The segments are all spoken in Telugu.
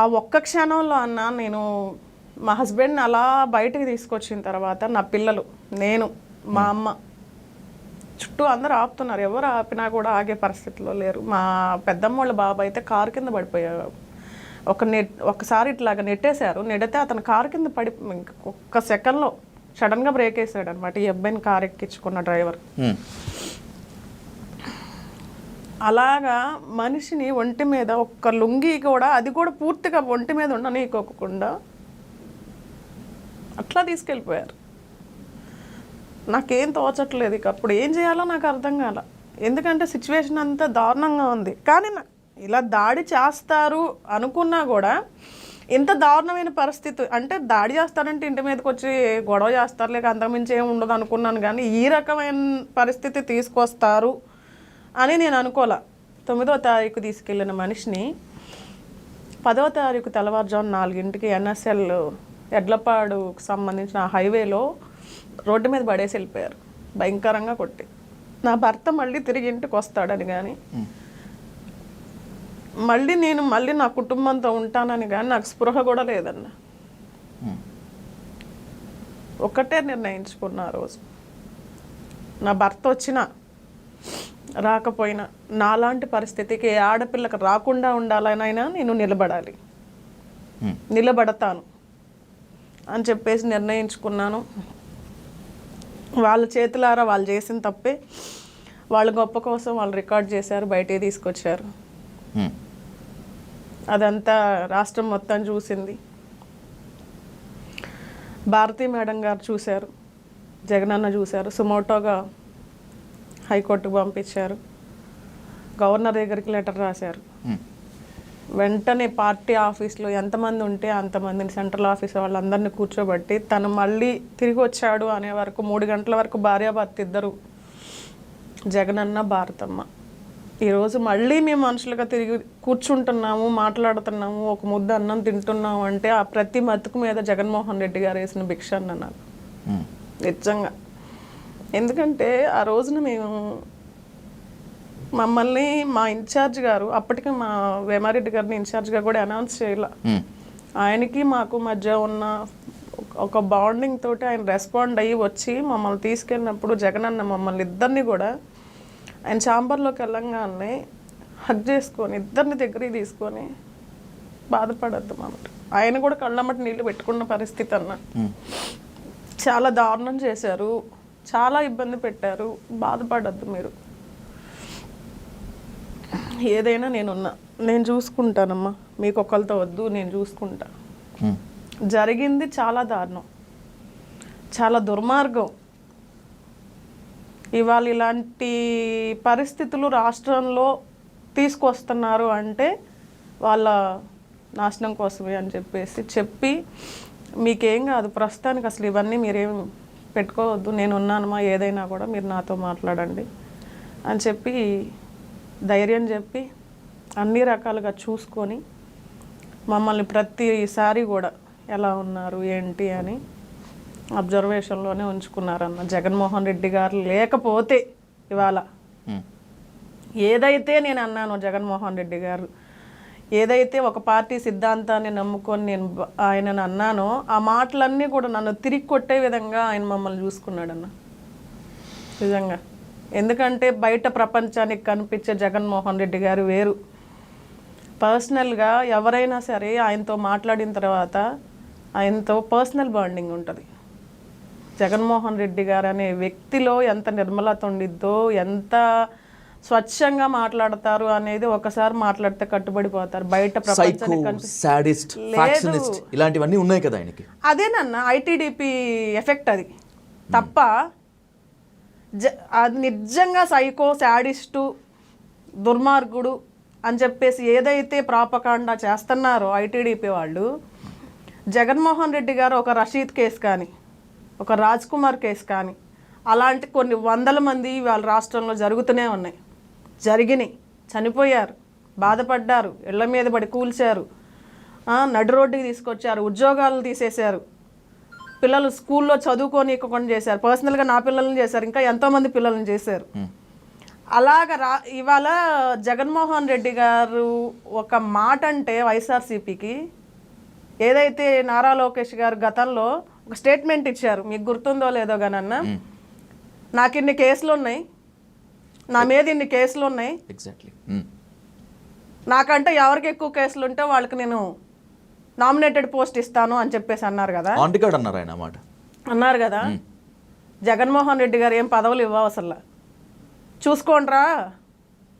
ఆ ఒక్క క్షణంలో అన్న నేను మా హస్బెండ్ని అలా బయటికి తీసుకొచ్చిన తర్వాత నా పిల్లలు నేను మా అమ్మ చుట్టూ అందరూ ఆపుతున్నారు. ఎవరు ఆపినా కూడా ఆగే పరిస్థితిలో లేరు. మా పెద్దమ్మ వాళ్ళ బాబు అయితే కారు కింద పడిపోయారు. ఒక నెట్ ఒకసారి ఇట్లాగా నెట్టేశారు. నెడితే అతను కారు కింద పడి ఒక్క సెకండ్లో సడన్గా బ్రేక్ వేసాడు అనమాట ఈ అబ్బాయిని కారు ఎక్కించుకున్న డ్రైవర్ అలాగా మనిషిని ఒంటి మీద ఒక్క లుంగి కూడా అది కూడా పూర్తిగా ఒంటి మీద ఉండనీకోకుండా అట్లా తీసుకెళ్ళిపోయారు. నాకేం తోచట్లేదు ఇక. అప్పుడు ఏం చేయాలో నాకు అర్థం కాల. ఎందుకంటే సిచ్యువేషన్ అంతా దారుణంగా ఉంది. కానీ నా- ఇలా దాడి చేస్తారు అనుకున్నా కూడా ఇంత దారుణమైన పరిస్థితి అంటే దాడి చేస్తారంటే ఇంటి మీదకి వచ్చి గొడవ చేస్తారు లేక అంతకుమించి ఏమి ఉండదు అనుకున్నాను కానీ ఈ రకమైన పరిస్థితి తీసుకొస్తారు అని నేను అనుకోలే. తొమ్మిదో తారీఖు తీసుకెళ్ళిన మనిషిని పదవ తారీఖు తెల్లవారుజాము నాలుగింటికి ఎన్ఎస్ఎల్ ఎడ్లపాడుకు సంబంధించిన హైవేలో రోడ్డు మీద పడేసి వెళ్ళిపోయారు. భయంకరంగా కొట్టి. నా భర్త మళ్ళీ తిరిగి ఇంటికి వస్తాడని కానీ మళ్ళీ నేను మళ్ళీ నా కుటుంబంతో ఉంటానని కానీ నాకు స్పృహ కూడా లేదన్న. ఒక్కటే నిర్ణయించుకున్నా ఆ రోజు. నా భర్త వచ్చినా రాకపోయినా నాలాంటి పరిస్థితికి ఆడపిల్లకు రాకుండా ఉండాలనైనా నేను నిలబడాలి. నిలబడతాను అని చెప్పేసి నిర్ణయించుకున్నాను. వాళ్ళ చేతులారా వాళ్ళు చేసిన తప్పే. వాళ్ళ గొప్ప కోసం వాళ్ళు రికార్డ్ చేశారు బయటే తీసుకొచ్చారు. అదంతా రాష్ట్రం మొత్తం చూసింది. భారతీ మేడం గారు చూశారు జగనన్న చూశారు సుమోటోగా హైకోర్టుకు పంపించారు. గవర్నర్ దగ్గరికి లెటర్ రాశారు. వెంటనే పార్టీ ఆఫీస్లో ఎంతమంది ఉంటే అంతమందిని సెంట్రల్ ఆఫీస్ వాళ్ళందరినీ కూర్చోబెట్టి తను మళ్ళీ తిరిగి వచ్చాడు అనే వరకు మూడు గంటల వరకు భార్యాభర్త ఇద్దరు జగనన్న భారతమ్మ. ఈరోజు మళ్ళీ మేము మనుషులుగా తిరిగి కూర్చుంటున్నాము మాట్లాడుతున్నాము ఒక ముద్ద అన్నం తింటున్నాము అంటే ఆ ప్రతి మతుకు మీద జగన్మోహన్ రెడ్డి గారు వేసిన భిక్ష అన్న నాకు. నిజంగా. ఎందుకంటే ఆ రోజున మేము మమ్మల్ని మా ఇన్ఛార్జ్ గారు అప్పటికి మా వేమారెడ్డి గారిని ఇన్ఛార్జ్గా కూడా అనౌన్స్ చేయాల ఉమ్. ఆయనకి మాకు మధ్య ఉన్న ఒక- బాండింగ్ తోటి ఆయన రెస్పాండ్ అయ్యి వచ్చి మమ్మల్ని తీసుకెళ్ళినప్పుడు జగన్ అన్న మమ్మల్ని ఇద్దరిని కూడా ఆయన ఛాంబర్లోకి వెళ్ళంగానే హక్ చేసుకొని ఇద్దరిని దగ్గరికి తీసుకొని బాధపడద్దు మాట ఆయన కూడా కళ్ళమ్మటి నీళ్ళు పెట్టుకున్న పరిస్థితి అన్న ఉమ్. చాలా దారుణం చేశారు చాలా ఇబ్బంది పెట్టారు. బాధపడద్దు మీరు. ఏదైనా నేనున్నా. నేను చూసుకుంటానమ్మా. మీకు ఒకరితో వద్దు నేను చూసుకుంటా. జరిగింది చాలా దారుణం. చాలా దుర్మార్గం. ఇవాళ ఇలాంటి పరిస్థితులు రాష్ట్రంలో తీసుకొస్తున్నారు అంటే వాళ్ళ నాశనం కోసమే అని చెప్పేసి చెప్పి మీకేం కాదు. ప్రస్తుతానికి అసలు ఇవన్నీ మీరేం పెట్టుకోవద్దు నేను ఉన్నానమ్మా ఏదైనా కూడా మీరు నాతో మాట్లాడండి అని చెప్పి ధైర్యం చెప్పి అన్ని రకాలుగా చూసుకొని మమ్మల్ని ప్రతిసారి కూడా ఎలా ఉన్నారు ఏంటి అని అబ్జర్వేషన్లోనే ఉంచుకున్నారన్న జగన్మోహన్ రెడ్డి గారు లేకపోతే ఇవాళ. ఏదైతే నేను అన్నానో జగన్మోహన్ రెడ్డి గారు ఏదైతే ఒక పార్టీ సిద్ధాంతాన్ని నమ్ముకొని నేను ఆయనను అన్నానో ఆ మాటలన్నీ కూడా నన్ను తిరిగి కొట్టే విధంగా ఆయన మమ్మల్ని చూసుకున్నాడన్న. నిజంగా. ఎందుకంటే బయట ప్రపంచానికి కనిపించే జగన్మోహన్ రెడ్డి గారు వేరు. పర్సనల్గా ఎవరైనా సరే ఆయనతో మాట్లాడిన తర్వాత ఆయనతో పర్సనల్ బాండింగ్ ఉంటుంది. జగన్మోహన్ రెడ్డి గారు అనే వ్యక్తిలో ఎంత నిర్మలత ఉండిద్దో ఎంత స్వచ్ఛంగా మాట్లాడతారు అనేది ఒకసారి మాట్లాడితే కట్టుబడిపోతారు. బయట ఇలాంటివన్నీ ఉన్నాయి కదా ఆయనకి. అదేనన్న ఐటీడీపీ ఎఫెక్ట్ అది. తప్ప జ అది నిజంగా సైకో శాడిస్టు దుర్మార్గుడు అని చెప్పేసి ఏదైతే ప్రాపకాండా చేస్తున్నారో ఐటీడీపీ వాళ్ళు జగన్మోహన్ రెడ్డి గారు ఒక రషీద్ కేసు కానీ ఒక రాజ్ కుమార్ కేసు కానీ అలాంటి కొన్ని వందల మంది వాళ్ళ రాష్ట్రంలో జరుగుతూనే ఉన్నాయి. జరిగినాయి. చనిపోయారు. బాధపడ్డారు. ఇళ్ళ మీద పడి కూల్చారు. నడు రోడ్డుకి తీసుకొచ్చారు. ఉద్యోగాలు తీసేశారు. పిల్లలు స్కూల్లో చదువుకోనీయకుండా చేశారు. పర్సనల్గా నా పిల్లల్ని చేశారు. ఇంకా ఎంతోమంది పిల్లల్ని చేశారు. అలాగ రా ఇవాళ జగన్మోహన్ రెడ్డి గారు ఒక మాట అంటే వైఎస్ఆర్సీపీకి ఏదైతే నారా లోకేష్ గారు గతంలో ఒక స్టేట్మెంట్ ఇచ్చారు. మీకు గుర్తుందో లేదో కానన్న నాకు ఇన్ని కేసులు ఉన్నాయి నా మీద ఇన్ని కేసులు ఉన్నాయి. ఎగ్జాక్ట్లీ నాకంటే ఎవరికి ఎక్కువ కేసులు ఉంటే వాళ్ళకి నేను నామినేటెడ్ పోస్ట్ ఇస్తాను అని చెప్పేసి అన్నారు కదా. కార్డ్ అన్నారు ఆయన మాట. అన్నారు కదా. జగన్మోహన్ రెడ్డి గారు ఏం పదవులు ఇవ్వవు అసలు. చూసుకోండ్రా.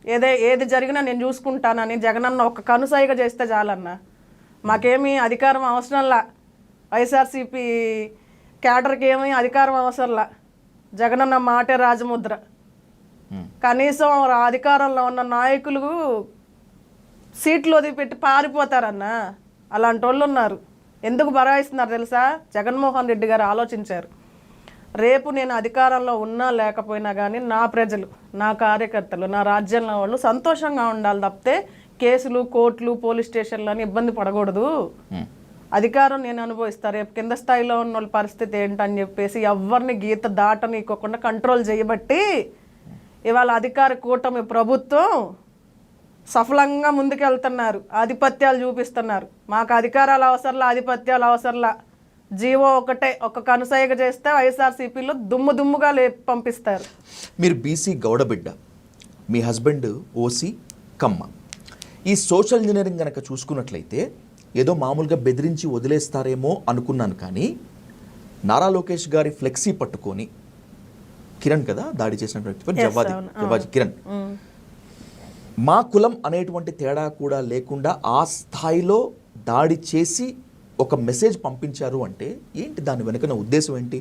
ఏదే ఏది జరిగినా నేను చూసుకుంటానని జగనన్న ఒక కనుసైగ చేస్తే చాలన్న. మాకేమీ అధికారం అవసరంలా వైఎస్ఆర్సీపీ క్యాడర్కి ఏమీ అధికారం అవసరంలా జగనన్న మాటే రాజముద్ర. కనీసం అధికారంలో ఉన్న నాయకులు సీట్లు వదిలిపెట్టి పారిపోతారన్న. అలాంటి వాళ్ళు ఉన్నారు. ఎందుకు బరాయిస్తున్నారు తెలుసా? జగన్మోహన్ రెడ్డి గారు ఆలోచించారు. రేపు నేను అధికారంలో ఉన్నా లేకపోయినా కానీ నా ప్రజలు నా కార్యకర్తలు నా రాజ్యంలో వాళ్ళు సంతోషంగా ఉండాలి తప్పితే కేసులు కోర్టులు పోలీస్ స్టేషన్లు అని ఇబ్బంది పడకూడదు. అధికారం నేను అనుభవిస్తా. రేపు కింద స్థాయిలో ఉన్న వాళ్ళ పరిస్థితి ఏంటని చెప్పేసి ఎవరిని గీత దాటనీకోకుండా కంట్రోల్ చేయబట్టి ఇవాళ అధికార కూటమి ప్రభుత్వం సఫలంగా ముందుకెళ్తున్నారు ఆధిపత్యాలు చూపిస్తున్నారు. మాకు అధికారాలు అవసరంలా ఆధిపత్యాలు అవసరంలా. జీవో ఒకటే ఒక కనుసైగ చేస్తే వైఎస్ఆర్సీపీలో దుమ్ము దుమ్ముగా లే పంపిస్తారు. మీరు బీసీ గౌడబిడ్డ మీ హస్బెండ్ ఓసీ కమ్మ. ఈ సోషల్ ఇంజనీరింగ్ కనుక చూసుకున్నట్లయితే ఏదో మామూలుగా బెదిరించి వదిలేస్తారేమో అనుకున్నాను కానీ నారా లోకేష్ గారి ఫ్లెక్సీ పట్టుకొని కిరణ్ కదా దాడి చేసినటువంటి వ్యక్తి పేరు జవ్వాది జవ్వాది కిరణ్. మా. కులం అనేటువంటి తేడా కూడా లేకుండా ఆ స్థాయిలో దాడి చేసి ఒక మెసేజ్ పంపించారు అంటే ఏంటి దాని వెనుకన ఉద్దేశం ఏంటి?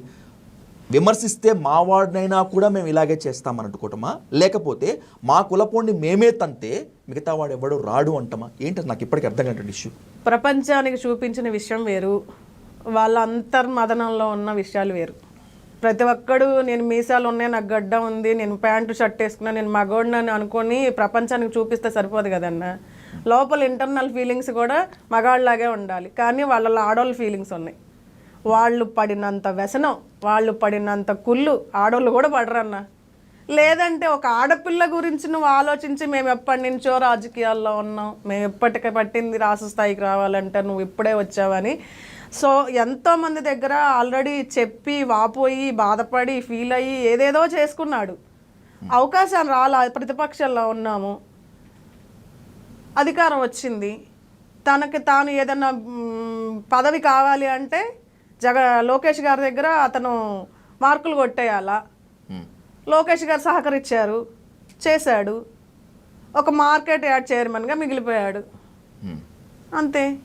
విమర్శిస్తే మా వాడినైనా కూడా మేము ఇలాగే చేస్తామని అనుకోవటమా లేకపోతే మా కులపోండి మేమే తంతే మిగతా వాడు ఎవడో రాడు అంటమా? ఏంటి నాకు ఇప్పటికీ అర్థం కానటువంటి ఇష్యూ ప్రపంచానికి చూపించిన విషయం వేరు వాళ్ళ అంతర్మదనంలో ఉన్న విషయాలు వేరు. ప్రతి ఒక్కడు నేను మీసాలు ఉన్నాయి నాకు గడ్డ ఉంది నేను ప్యాంటు షర్ట్ వేసుకున్నా నేను మగోడినని అనుకొని ప్రపంచానికి చూపిస్తే సరిపోదు కదన్న. లోపల ఇంటర్నల్ ఫీలింగ్స్ కూడా మగాళ్ళలాగే ఉండాలి. కానీ వాళ్ళ ఆడవాళ్ళ ఫీలింగ్స్ ఉన్నాయి. వాళ్ళు పడినంత వ్యసనం వాళ్ళు పడినంత కుళ్ళు ఆడవాళ్ళు కూడా పడరన్న. లేదంటే ఒక ఆడపిల్ల గురించి నువ్వు ఆలోచించి మేము ఎప్పటి నుంచో రాజకీయాల్లో ఉన్నాం. మేము ఎప్పటికే పట్టింది రాష్ట్ర స్థాయికి రావాలంటే నువ్వు ఇప్పుడే వచ్చావని సో ఎంతోమంది దగ్గర ఆల్రెడీ చెప్పి వాపోయి బాధపడి ఫీల్ అయ్యి ఏదేదో చేసుకున్నాడు. అవకాశం రాలా ప్రతిపక్షంలో ఉన్నాము. అధికారం వచ్చింది. తనకి తాను ఏదన్నా పదవి కావాలి అంటే జగ లోకేష్ గారి దగ్గర అతను మార్కులు కొట్టేయాలా. లోకేష్ గారు సహకరించారు చేశాడు. ఒక మార్కెట్ యార్డ్ చైర్మన్గా మిగిలిపోయాడు. అంతే.